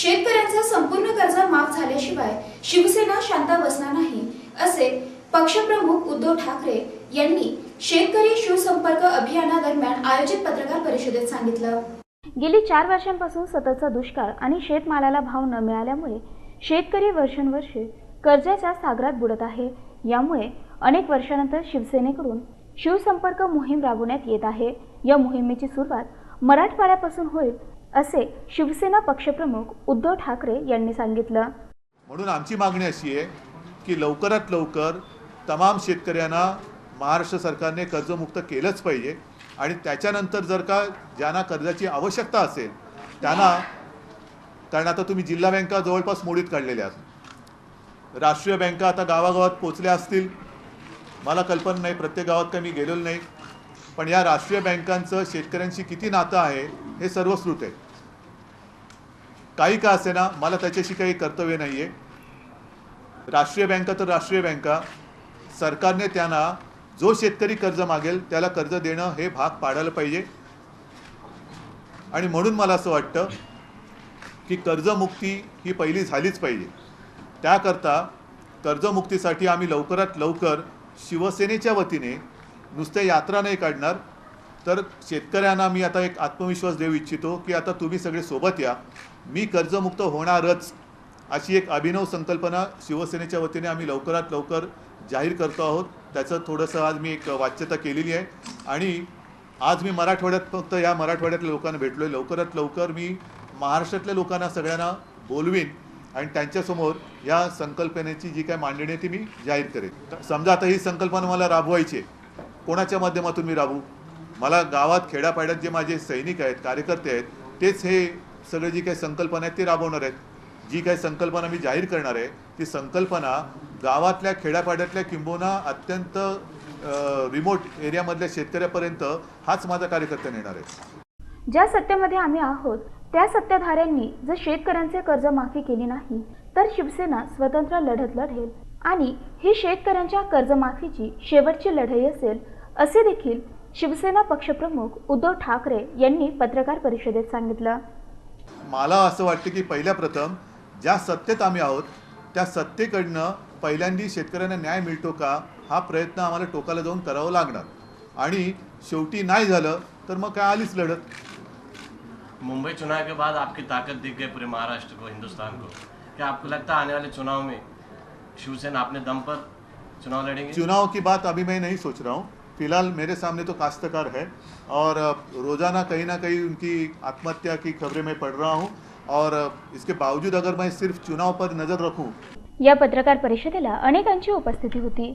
शेतकऱ्यांचा संपूर्ण कर्ज माफ झाल्याशिवाय शिवसेना शांत बसणार नाही असे पक्षप्रमुख उद्धव ठाकरे यांनी शेतकरी शिवसंपर्क अभियानादरम्यान आयोजित पत्रकार परिषदेत सांगितलं. गेली चार वर्षांपासून सततचा दुष्काळ आणि शेतमालाला भाव न मिळाल्यामुळे शेतकरी वर्षानुवर्षे कर्जाच्या सागरात बुडत आहे. यामुळे अनेक वर्षानंतर शिवसेनेकडून शिवसंपर्क मोहीम राबवण्यात येत आहे. या मोहिमेची सुरुवात मराठवाड्यापासून होईल असे शिवसेना पक्षप्रमुख उद्धव ठाकरे यांनी सांगितलं. म्हणून आमची मागणी अशी आहे की लवकरात लवकर तमाम शेतकऱ्यांना महाराष्ट्र सरकारने कर्जमुक्त केलंच पाहिजे आणि त्याच्यानंतर जर का ज्यांना कर्जाची आवश्यकता असेल त्यांना कारण आता तुम्ही जिल्हा बँका जवळपास मोडीत काढलेल्या आहेत. राष्ट्रीय बँका आता गावागावात पोचल्या असतील. मला कल्पना नाही प्रत्येक गावात काही मी गेलेलो नाही. पण या राष्ट्रीय बँकांचं शेतकऱ्यांशी किती नातं आहे हे सर्वश्रुत आहे. काही का असेना मला त्याच्याशी काही कर्तव्य नाही आहे राष्ट्रीय बँका तर राष्ट्रीय बँका. सरकारने त्यांना जो शेतकरी कर्ज मागेल त्याला कर्ज देणं हे भाग पाडायला पाहिजे. आणि म्हणून मला असं वाटतं की कर्जमुक्ती ही पहिली झालीच पाहिजे. त्याकरता कर्जमुक्तीसाठी आम्ही लवकरात लवकर शिवसेनेच्या वतीने नुसते यात्रा नाही काढणार तर शेतकऱ्यांना मी आता एक आत्मविश्वास देऊ इच्छितो की आता तुम्ही सगळे सोबत या. मी कर्जमुक्त होणारच अशी एक अभिनव संकल्पना शिवसेनेच्या वतीने आम्ही लवकरात लवकर जाहीर करतो आहोत. त्याचं थोडंसं आज मी एक वाच्यता केलेली आहे. आणि आज मी मराठवाड्यात फक्त या मराठवाड्यातल्या लोकांना भेटलो आहे लवकरात लवकर मी महाराष्ट्रातल्या लोकांना सगळ्यांना बोलवीन आणि त्यांच्यासमोर या संकल्पनेची जी काय मांडणी आहे ती मी जाहीर करेन. समजा आता ही संकल्पना मला राबवायची आहे. कोणाच्या माध्यमातून मी राबू? मला गावात खेड्यापाड्यात जे माझे सैनिक आहेत कार्यकर्ते आहेत तेच हे सगळे जी काही संकल्पना आहेत ती राबवणार आहेत. जी काही संकल्पना मी जाहीर करणार आहे ती संकल्पना गावातल्या खेड्यापाड्यातल्या किंबोना अत्यंत रिमोट एरियामधल्या शेतकऱ्यापर्यंत हाच माझा कार्यकर्ता नेणार आहे. ज्या सत्तेमध्ये आम्ही आहोत त्या सत्ताधाऱ्यांनी जर शेतकऱ्यांचे कर्ज माफी केली नाही तर शिवसेना स्वतंत्र लढत लढेल. आणि ही शेतकऱ्यांच्या कर्जमाफीची शेवटची लढाई असेल असे देखील शिवसेना पक्षप्रमुख उद्धव ठाकरे यांनी पत्रकार परिषदेत सांगितलं. मला असं वाटतं की पहिल्या प्रथम ज्या सत्तेत आम्ही आहोत त्या सत्तेकडनं पहिल्यांदी शेतकऱ्यांना न्याय मिळतो का हा प्रयत्न आम्हाला टोकाला जाऊन करावा लागणार. आणि शेवटी नाही झालं तर मग काय आलीच लढत? मुंबई चुनाव के बाद आपकी ताकत दिख गई पूरे महाराष्ट्र को हिंदुस्तान को। क्या आपको लगता है आने वाले चुनाव में शिवसेना अपने दम पर चुनाव लड़ेंगे? चुनाव की बात अभी मैं नहीं सोच रहा हूँ। फ़िलहाल मेरे सामने तो काश्तकार है और रोज़ाना कहीं ना कहीं उनकी आत्महत्या की खबरें मैं पढ़ रहा हूँ और इसके बावजूद अगर मैं सिर्फ़ चुनाव पर नज़र रखू। या पत्रकार परिषदेला अनेकांची उपस्थिती होती।